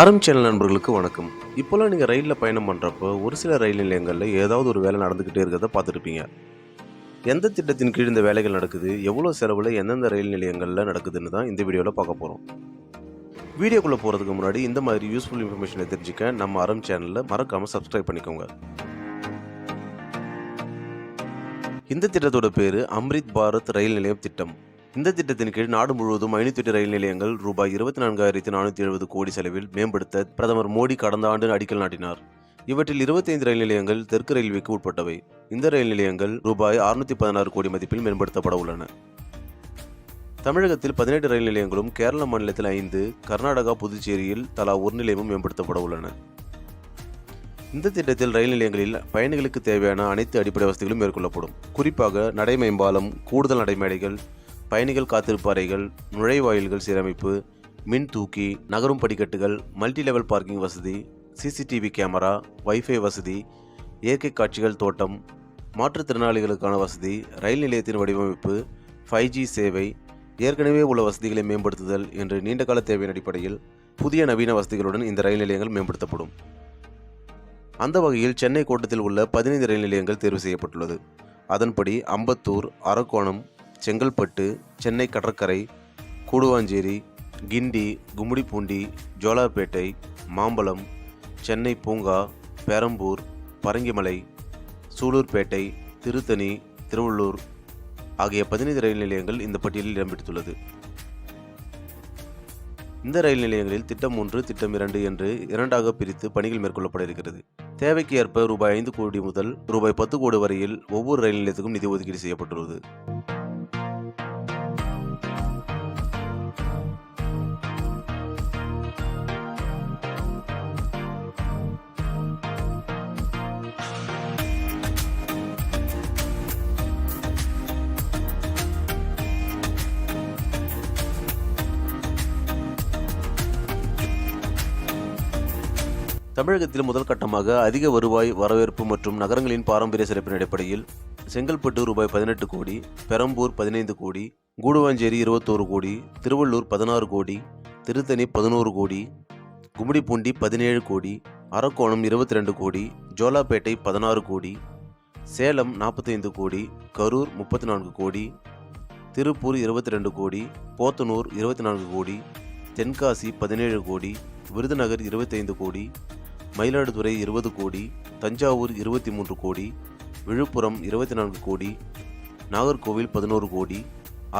ஆரம் சேனல் நண்பர்களுக்கு வணக்கம். இப்போல்லாம் நீங்கள் ரயிலில் பயணம் பண்ணுறப்போ ஒரு சில ரயில் நிலையங்களில் ஏதாவது ஒரு வேலை நடந்துக்கிட்டே இருக்கிறத பார்த்துருப்பீங்க. எந்த திட்டத்தின் கீழ் இந்த வேலைகள் நடக்குது? எவ்வளோ செலவில் எந்தெந்த ரயில் நிலையங்களில் நடக்குதுன்னு தான் இந்த வீடியோவில் பார்க்க போகிறோம் வீடியோக்குள்ளே போகிறதுக்கு முன்னாடி இந்த மாதிரி யூஸ்ஃபுல் இன்ஃபர்மேஷனை தெரிஞ்சுக்க நம்ம அறம் சேனலில் மறக்காமல் சப்ஸ்கிரைப் பண்ணிக்கோங்க. இந்த திட்டத்தோட பேர் அம்ரித் பாரத் ரயில் நிலையம் திட்டம். இந்த திட்டத்தின் கீழ் நாடு முழுவதும் ஐநூத்தி எட்டு ரயில் நிலையங்கள் ரூபாய் இருபத்தி நான்காயிரத்தி நானூற்றி எழுபது கோடி செலவில் மேம்படுத்த பிரதமர் மோடி கடந்த ஆண்டு அடிக்கல் நாட்டினார். இவற்றில் 25 ரயில் நிலையங்கள் தெற்கு ரயில்வேக்கு உட்பட்டவை. இந்த ரயில் நிலையங்கள் ரூபாய் அறுநூத்தி பதினாறு கோடி மதிப்பில் மேம்படுத்தப்பட உள்ளன. தமிழகத்தில் பதினெட்டு ரயில் நிலையங்களும் கேரள மாநிலத்தில் ஐந்து கர்நாடகா புதுச்சேரியில் தலா ஒரு நிலையமும் மேம்படுத்தப்பட உள்ளன. இந்த திட்டத்தில் ரயில் நிலையங்களில் பயணிகளுக்கு தேவையான அனைத்து அடிப்படை வசதிகளும் மேற்கொள்ளப்படும். குறிப்பாக நடை மேம்பாலம் கூடுதல் நடைமேடைகள் பயணிகள் காத்திருப்பாறைகள் நுழைவாயில்கள் சீரமைப்பு மின் தூக்கி நகரும் படிக்கட்டுகள் மல்டி லெவல் பார்க்கிங் வசதி சிசிடிவி கேமரா வைஃபை வசதி இயற்கை காட்சிகள் தோட்டம் மாற்றுத்திறனாளிகளுக்கான வசதி ரயில் நிலையத்தின் வடிவமைப்பு ஃபைவ் ஜி சேவை ஏற்கனவே உள்ள வசதிகளை மேம்படுத்துதல் என்று நீண்டகால தேவையின் அடிப்படையில் புதிய நவீன வசதிகளுடன் இந்த ரயில் நிலையங்கள் மேம்படுத்தப்படும். அந்த வகையில் சென்னை கோட்டத்தில் உள்ள பதினைந்து ரயில் நிலையங்கள் தேர்வு செய்யப்பட்டுள்ளது. அதன்படி அம்பத்தூர் அரக்கோணம் செங்கல்பட்டு சென்னை கடற்கரை கூடுவாஞ்சேரி கிண்டி கும்மிடிப்பூண்டி ஜோலார்பேட்டை மாம்பலம் சென்னை பூங்கா பெரம்பூர் பரங்கிமலை சூலூர்பேட்டை திருத்தணி திருவள்ளூர் ஆகிய பதினைந்து ரயில் நிலையங்கள் இந்த பட்டியலில் இடம்பெற்றுள்ளது. இந்த ரயில் நிலையங்களில் திட்டம் ஒன்று திட்டம் இரண்டு என்று இரண்டாக பிரித்து பணிகள் மேற்கொள்ளப்பட இருக்கிறது. தேவைக்கு ஏற்ப ரூபாய் ஐந்து கோடி முதல் ரூபாய் பத்து கோடி வரையில் ஒவ்வொரு ரயில் நிலையத்துக்கும் நிதி ஒதுக்கீடு செய்யப்பட்டுள்ளது. தமிழகத்தில் முதல் கட்டமாக அதிக வருவாய் வரவேற்பு மற்றும் நகரங்களின் பாரம்பரிய சிறப்பின் அடிப்படையில் செங்கல்பட்டு ரூபாய் பதினெட்டு கோடி பெரம்பூர் பதினைந்து கோடி கூடுவாஞ்சேரி இருபத்தோரு கோடி திருவள்ளூர் பதினாறு கோடி திருத்தணி பதினோரு கோடி கும்மிடிப்பூண்டி பதினேழு கோடி அரக்கோணம் இருபத்தி ரெண்டு கோடி ஜோலாப்பேட்டை பதினாறு கோடி சேலம் நாற்பத்தைந்து கோடி கரூர் முப்பத்தி நான்கு கோடி திருப்பூர் இருபத்தி ரெண்டு கோடி போத்தனூர் இருபத்தி நான்கு கோடி தென்காசி பதினேழு கோடி விருதுநகர் இருபத்தைந்து கோடி மயிலாடுதுறை இருபது கோடி தஞ்சாவூர் இருபத்தி மூன்று கோடி விழுப்புரம் இருபத்தி நான்கு கோடி நாகர்கோவில் பதினோரு கோடி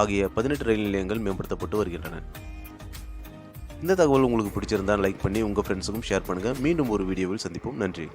ஆகிய பதினெட்டு ரயில் நிலையங்கள் மேம்படுத்தப்பட்டு வருகின்றன. இந்த தகவல் உங்களுக்கு பிடிச்சிருந்தால் லைக் பண்ணி உங்கள் ஃப்ரெண்ட்ஸுக்கும் ஷேர் பண்ணுங்கள் மீண்டும் ஒரு வீடியோவில் சந்திப்போம். நன்றி.